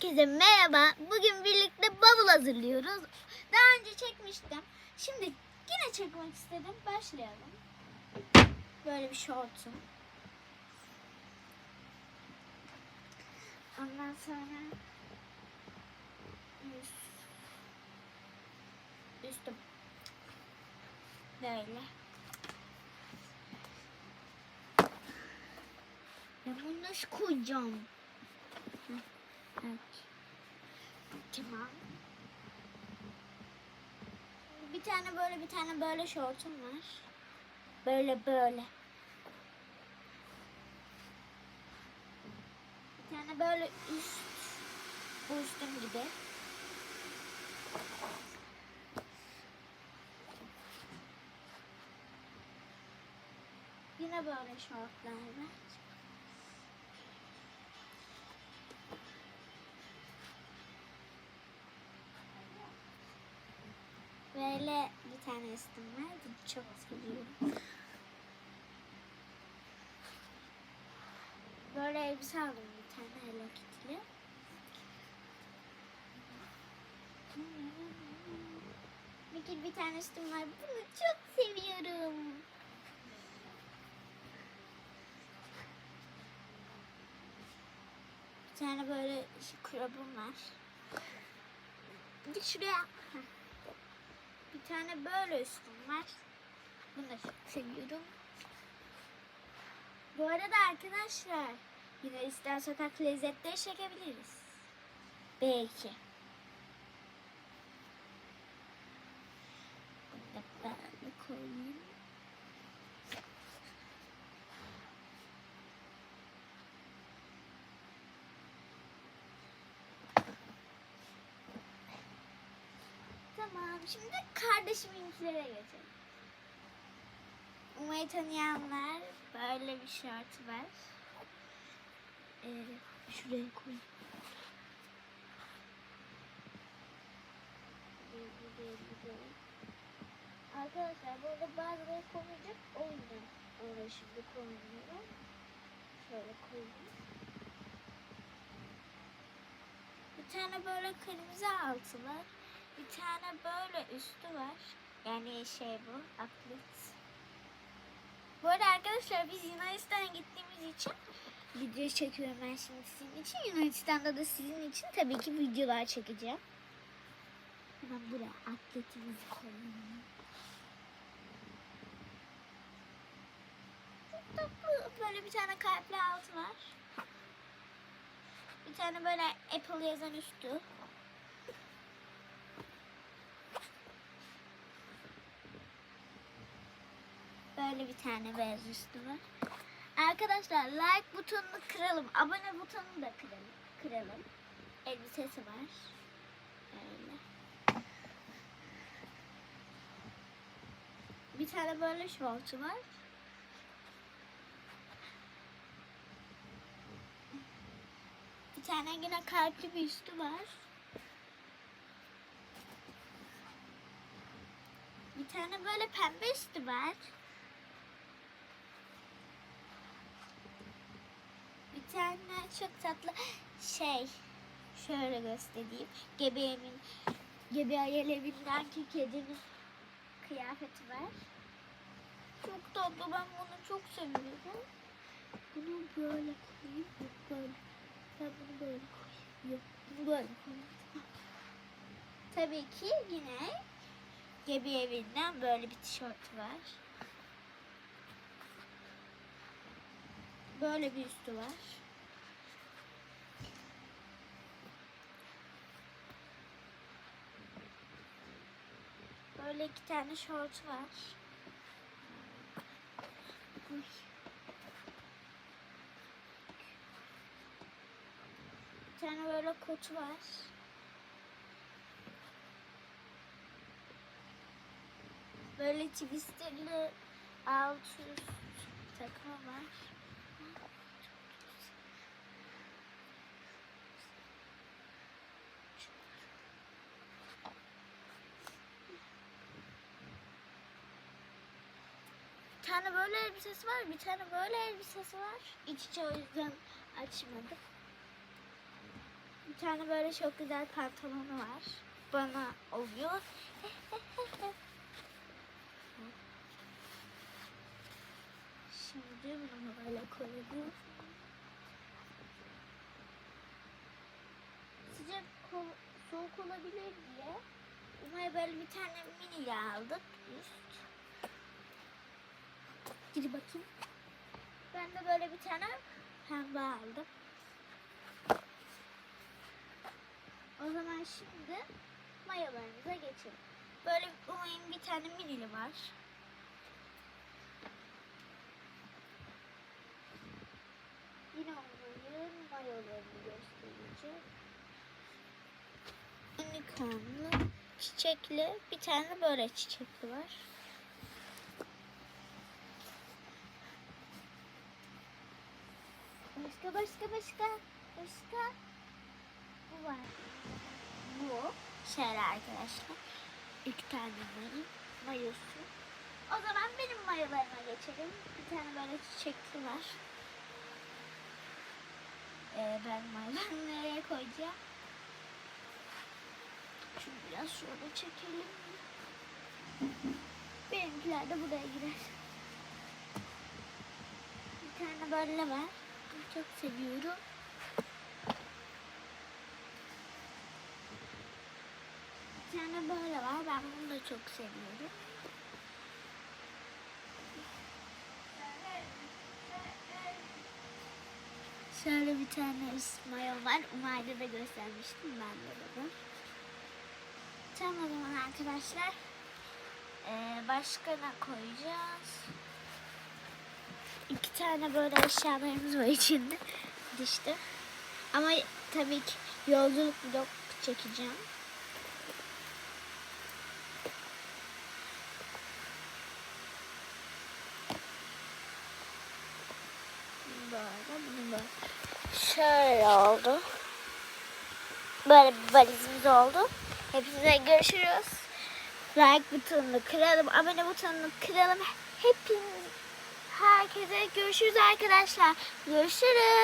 Herkese merhaba. Bugün birlikte bavul hazırlıyoruz. Daha önce çekmiştim. Şimdi yine çekmek istedim. Başlayalım. Böyle bir şortum. Ondan sonra üst, üstüm. Böyle. Ben bunu nasıl koyacağım? Evet. Tamam. Bir tane böyle bir tane böyle şortum var. Böyle böyle. Bir tane böyle üst bu gibi. Yine böyle şortlar var. Böyle bir tane üstüm var. Bunu çok seviyorum. Böyle elbise aldım bir tane Hello Kitty'li. Bir, bir tane üstüm var. Bunu çok seviyorum. Bir tane böyle krabım var. Git şuraya. Tane böyle üstüm var. Bunu da çok seviyorum. Bu arada arkadaşlar yine ister sokak lezzetleri çekebiliriz. Belki. Bunu da böyle koyayım. Tamam. Şimdi kardeşiminkilere geçelim. Umay'ı tanıyanlar böyle bir şort var. Ee, şuraya koy. Arkadaşlar burada bazıları koyacak o yüzden oraya şimdi koymuyorum. Şöyle koyayım. Bir tane böyle kırmızı altı var. Bir tane böyle üstü var. Yani şey bu, atlet. Bu arada arkadaşlar biz Yunanistan'a gittiğimiz için video çekiyorum ben şimdi sizin için. Yunanistan'da da sizin için tabii ki videolar çekeceğim. Hemen buraya atletimizi koyalım. Böyle bir tane kalpli altı var. Bir tane böyle Apple yazan üstü. Böyle bir tane beyaz üstü var. Arkadaşlar like butonunu kıralım. Abone butonunu da kıralım. Kıralım. Elbisesi var. Böyle. Bir tane böyle şortu var. Bir tane yine kalpli bir üstü var. Bir tane böyle pembe üstü var. Tane çok tatlı şey şöyle göstereyim. Gebeğimin Gebe Ayelevinden ki kedinin kıyafeti var. Çok tatlı ben bunu çok seviyorum. Bunu böyle koyayım. Yok böyle. Ben bunu böyle koyayım. Yok bunu böyle koyayım. Tabii ki yine Gebi evinden böyle bir tişört var. Böyle bir üstü var. Böyle iki tane şort var. Uy. Bir tane böyle kotu var. Böyle twisterli alt üst takma var. Bir tane böyle elbisesi var, bir tane böyle elbisesi var. İç içe o yüzden açmadım. Bir tane böyle çok güzel pantolonu var. Bana oluyor. Şimdi bunu böyle koyalım. Sıcak ko- soğuk olabilir diye Umaya böyle bir tane mini aldık üst. Gir bakayım. Ben de böyle bir tane pembe aldım. O zaman şimdi mayolarımıza geçelim. Böyle Umay'ın bir tane minili var. Yine Umay'ın mayolarını göstereceğim. Unicornlu, çiçekli, bir tane böyle çiçekli var. Başka başka başka başka bu var. Bu şöyle arkadaşlar. İki tane mayı, mayosu. O zaman benim mayolarıma geçelim. Bir tane böyle çiçekli var. Ee, ben mayolarımı nereye koyacağım? Şunu biraz şöyle çekelim. Benimkiler de buraya girer. Bir tane böyle var. Çok seviyorum. Bir tane böyle var. Ben bunu da çok seviyorum. Şöyle bir tane mayo var. Umay'da da göstermiştim ben de bunu. Tamam o zaman arkadaşlar. Ee, başka ne koyacağız? İki tane böyle eşyalarımız var içinde. İşte. Ama tabii ki yolculuk vlog çekeceğim. Böyle böyle. Şöyle oldu. Böyle bir valizimiz oldu. Hepinize görüşürüz. Like butonunu kıralım, abone butonunu kıralım. Hepiniz herkese görüşürüz arkadaşlar. Görüşürüz.